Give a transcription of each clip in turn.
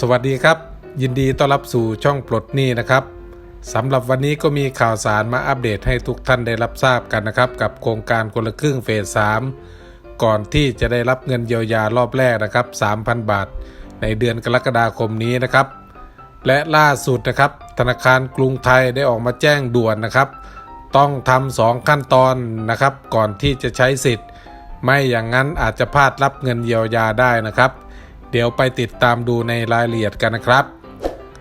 สวัสดีครับ ยินดีต้อนรับสู่ช่องปลดหนี้นะครับสำหรับวันนี้ก็มีข่าวสารมาอัปเดตให้ทุกท่านได้รับทราบกันนะครับ กับโครงการคนละครึ่งเฟส 3 ก่อนที่จะได้รับเงินเยียวยารอบแรกนะครับ 3,000 บาท ในเดือนกรกฎาคมนี้นะครับ และล่าสุดนะครับ ธนาคารกรุงไทยได้ออกมาแจ้งด่วนนะครับ ต้องทำสองขั้นตอนนะครับ ก่อนที่จะใช้สิทธิ์ ไม่อย่างนั้นอาจจะพลาดรับเงินเยียวยาได้นะครับ เดี๋ยวไปติดตามดูในรายละเอียดกันนะครับ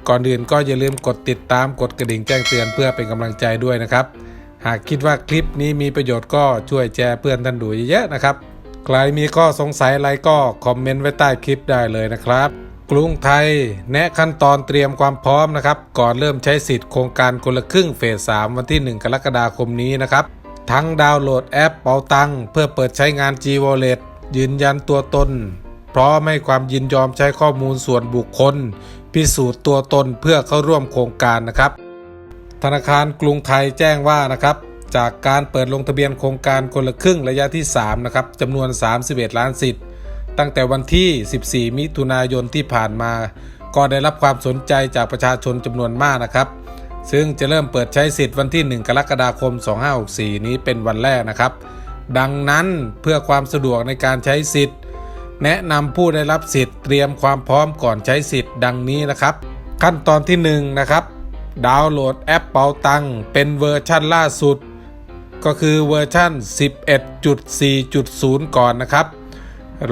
ก่อนอื่นก็อย่าลืมกดติดตามกดกระดิ่งแจ้งเตือนเพื่อเป็นกำลังใจด้วยนะครับ หากคิดว่าคลิปนี้มีประโยชน์ก็ช่วยแชร์เพื่อนท่านดูเยอะๆนะครับ ใครมีข้อสงสัยอะไรก็คอมเมนต์ไว้ใต้คลิปได้เลยนะครับกรุงไทยแนะขั้นตอนเตรียมความพร้อมนะครับ ก่อนเริ่มใช้สิทธิ์โครงการคนละครึ่งเฟส 3 วันที่ 1 กรกฎาคมนี้นะครับ ทั้งดาวน์โหลดแอปเป๋าตังเพื่อเปิดใช้งาน G Wallet ยืนยันตัวตน พร้อมให้ความยินยอมใช้ข้อมูลส่วนบุคคล พิสูจน์ตัวตนเพื่อเข้าร่วมโครงการนะครับ ธนาคารกรุงไทยแจ้งว่านะครับจากการเปิดลงทะเบียนโครงการคนละครึ่งระยะที่3นะครับจำนวน 31 ล้านสิทธิ์ ตั้งแต่วันที่ 14 มิถุนายนที่ผ่านมา ก็ได้รับความสนใจจากประชาชนจำนวนมากนะครับ ซึ่งจะเริ่มเปิดใช้สิทธิ์วันที่ 1 กรกฎาคม 2564 นี้เป็นวันแรกนะครับ ดังนั้นเพื่อความสะดวกในการใช้สิทธิ์ แนะนำผู้ได้รับสิทธิ์เตรียมความพร้อมก่อนใช้สิทธิ์ดังนี้นะครับ ขั้นตอนที่1นะครับ ดาวน์โหลดแอปเป๋าตังเป็นเวอร์ชั่นล่าสุด ก็คือเวอร์ชั่น 11.4.0 ก่อนนะครับ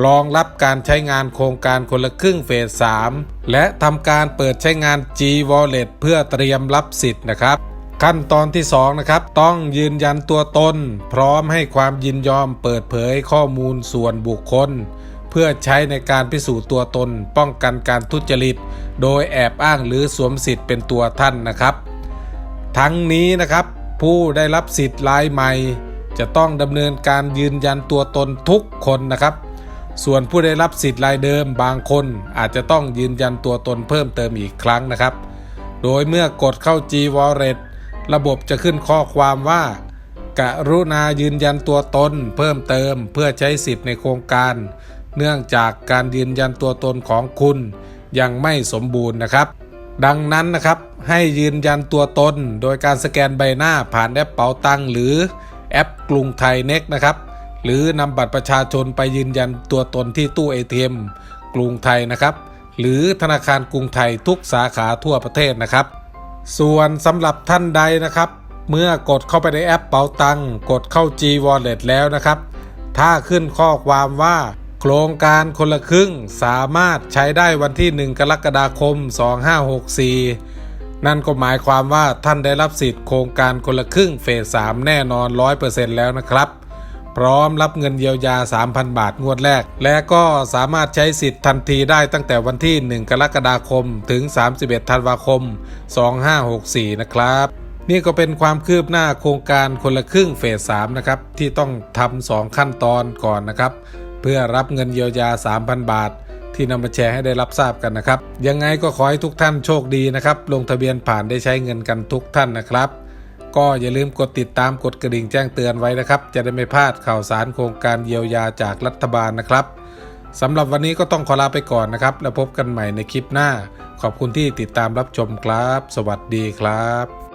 รองรับการใช้งานโครงการคนละครึ่งเฟส 3 และทำการเปิดใช้งาน G Wallet เพื่อเตรียมรับสิทธิ์นะครับ ขั้นตอนที่2นะครับต้องยืนยันตัวตน พร้อมให้ความยินยอมเปิดเผยข้อมูลส่วนบุคคล เพื่อใช้ในการพิสูจน์ตัวตน ป้องกันการทุจริต โดยแอบอ้างหรือสวมสิทธิ์เป็นตัวท่านนะครับ ทั้งนี้นะครับผู้ได้รับสิทธิ์รายใหม่ จะต้องดำเนินการยืนยันตัวตนทุกคนนะครับ ส่วนผู้ได้รับสิทธิ์รายเดิมบางคนอาจจะต้องยืนยันตัวตนเพิ่มเติมอีกครั้งนะครับ โดยเมื่อกดเข้า G Wallet ระบบจะขึ้นข้อความว่ากรุณายืนยันตัวตนเพิ่มเติมเพื่อใช้สิทธิ์ในโครงการ เนื่องจากการยืนยันตัวตนของคุณยังไม่สมบูรณ์นะครับ ดังนั้นนะครับให้ยืนยันตัวตน โดยการสแกนใบหน้าผ่านแอปเป๋าตังหรือแอปกรุงไทยเน็กนะครับ หรือนำบัตรประชาชนไปยืนยันตัวตนที่ตู้ ATM กรุงไทยนะครับ หรือธนาคารกรุงไทยทุกสาขาทั่วประเทศนะครับ ส่วนสำหรับท่านใดนะครับ เมื่อกดเข้าไปในแอปเป๋าตังกดเข้า G Wallet แล้วนะครับ ถ้าขึ้นข้อความว่า โครงการคนละครึ่งสามารถใช้ได้วันที่ 1 กรกฎาคม 2564 นั่นก็หมายความว่าท่านได้รับสิทธิ์โครงการคนละครึ่งเฟส 3 แน่นอน 100%แล้วนะครับ พร้อมรับเงินเยียวยา 3,000 บาทงวดแรก และก็สามารถใช้สิทธิ์ทันทีได้ตั้งแต่วันที่ 1 กรกฎาคม ถึง 31 ธันวาคม 2564 นะครับนี่ก็เป็นความคืบหน้าโครงการคนละครึ่งเฟส3นะครับที่ต้องทำสองขั้นตอนก่อนนะครับ เพื่อรับเงินเยียวยา 3,000 บาท ที่นำมาแชร์ให้ได้รับทราบกันนะครับ ยังไงก็ขอให้ทุกท่านโชคดีนะครับ ลงทะเบียนผ่านได้ใช้เงินกันทุกท่านนะครับ ก็อย่าลืมกดติดตามกดกระดิ่งแจ้งเตือนไว้นะครับ จะได้ไม่พลาดข่าวสารโครงการเยียวยาจากรัฐบาลนะครับสำหรับวันนี้ก็ต้องขอลาไปก่อนนะครับ แล้วพบกันใหม่ในคลิปหน้า ขอบคุณที่ติดตามรับชมครับ สวัสดีครับ